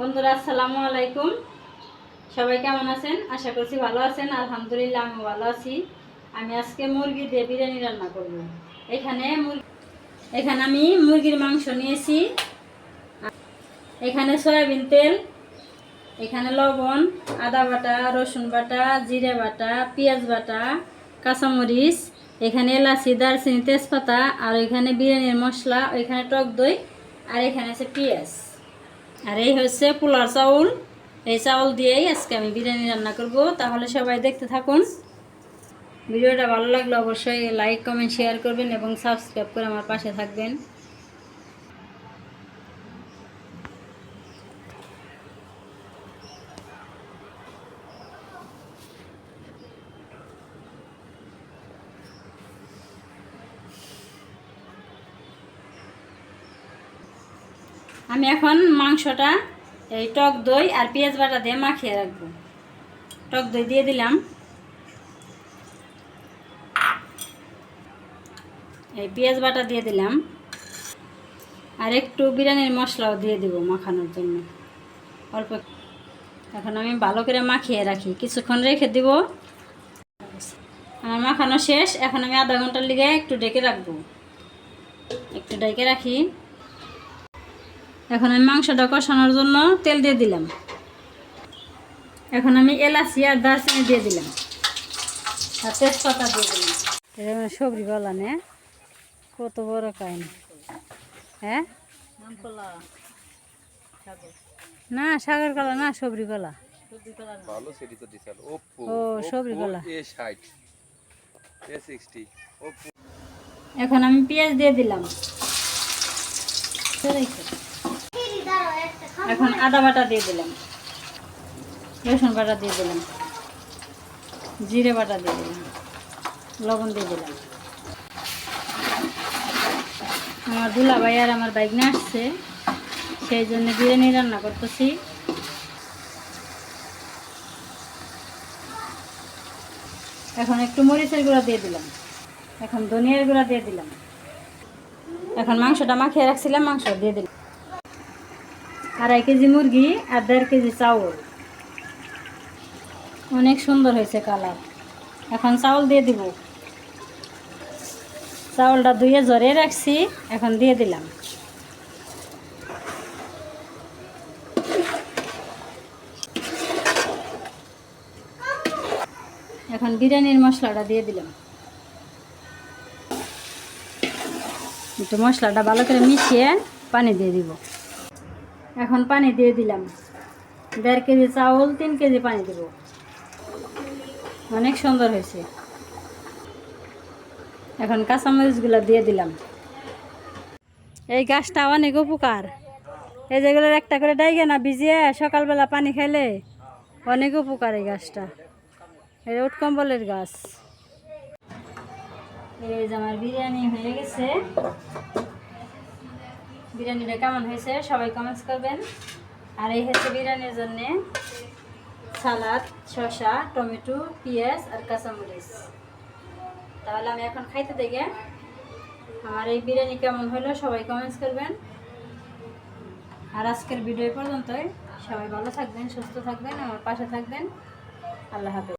বন্ধুরা, আসসালামু আলাইকুম। সবাই কেমন আছেন? আশা করছি ভালো আছেন। আলহামদুলিল্লাহ আমি ভালো আছি। আমি আজকে মুরগি দিয়ে বিরিয়ানি রান্না করব। এখানে এখানে আমি মুরগির মাংস নিয়েছি। এখানে সয়াবিন তেল, এখানে লবণ, আদা বাটা, রসুন বাটা, জিরে বাটা, পেঁয়াজ বাটা, কাঁচামরিচ, এখানে এলাচি, দারচিনি, তেজপাতা, আর এখানে বিরিয়ানির মশলা ওইখানে টক দই, আর এখানে আছে পেঁয়াজ। আর এই হচ্ছে পোলার চাউল। এই চাউল দিয়েই আজকে আমি বিরিয়ানি রান্না করব। তাহলে সবাই দেখতে থাকুন। ভিডিওটা ভালো লাগলে অবশ্যই লাইক কমেন্ট শেয়ার করবেন এবং সাবস্ক্রাইব করে আমার পাশে থাকবেন। আমি এখন মাংসটা, এই টক দই আর পেঁয়াজ বাটা দিয়ে মাখিয়ে রাখব। টক দই দিয়ে দিলাম। এই পেঁয়াজ বাটা দিয়ে দিলাম। আর একটু বিরিয়ানির মশলাও দিয়ে দিব মাখানোর জন্য। অল্প এখন আমি ভালো করে মাখিয়ে রাখি। কিছুক্ষণ রেখে দিব। আমার মাখানো শেষ। এখন আমি আধা ঘণ্টার লিগে একটু ডেকে রাখব। একটু ডেকে রাখি। এখন আমি মাংসটা কষানোর জন্য তেল দিয়ে দিলাম। এখন আমি এলাচি আর দারচিনি দিয়ে দিলাম। আর তেজপাতা দিয়ে দিলাম। এরকম সবজি গলা নে। কত বড় কাইন হ্যাঁ? না সাগর কলা না সবরি কলা। ভালো সেটি তো ও, সবরি কলা। এখন আমি পেঁয়াজ দিয়ে দিলাম। এখন আদা বাটা দিয়ে দিলাম। রসুন বাটা দিয়ে দিলাম। জিরে বাটা দিয়ে দিলাম। লবণ দিয়ে দিলাম। আমার দুলা ভাই আর আমার বাইক নিয়ে আসছে, সেই জন্য বিরিয়ানি রান্না করতেছি। এখন একটু মরিচের গুঁড়া দিয়ে দিলাম। এখন ধনিয়ার গুঁড়া দিয়ে দিলাম। এখন মাংসটা মাখিয়ে রাখছিলাম, মাংস দিয়ে দিলাম। আড়াই কেজি মুরগি আর দেড় কেজি চাউল। অনেক সুন্দর হয়েছে কালার। এখন চাউল দিয়ে দিব। চাউলটা ধুয়ে জরে রাখছি, এখন দিয়ে দিলাম। এখন বিরিয়ানির মশলাটা দিয়ে দিলাম। একটু মশলাটা ভালো করে মিশিয়ে পানি দিয়ে দিব। এখন পানি দিয়ে দিলাম। দেড় কেজি চাউল, তিন কেজি পানি দেব। অনেক সুন্দর হয়েছে। এখন কাঁচামরিচগুলো দিয়ে দিলাম। এই গাছটা অনেক উপকার। এই যেগুলোর একটা করে ডাইগে না ভিজিয়ে সকালবেলা পানি খেলে অনেক উপকার এই গাছটা। এই উটকম্বলের গাছ। এই যে আমার বিরিয়ানি হয়ে গেছে। বিরিয়ানিটা কেমন হয়েছে? সবাই কমেন্টস করবেন। আর এই হচ্ছে বিরিয়ানির জন্যে সালাদ, শসা, টমেটো, পেঁয়াজ আর কাঁচামরিচ। তাহলে আমি এখন খাইতে দেখে আমার এই বিরিয়ানি কেমন হলো সবাই কমেন্টস করবেন। আর আজকের ভিডিও পর্যন্তই। সবাই ভালো থাকবেন, সুস্থ থাকবেন, আমার পাশে থাকবেন। আল্লাহ হাফেজ।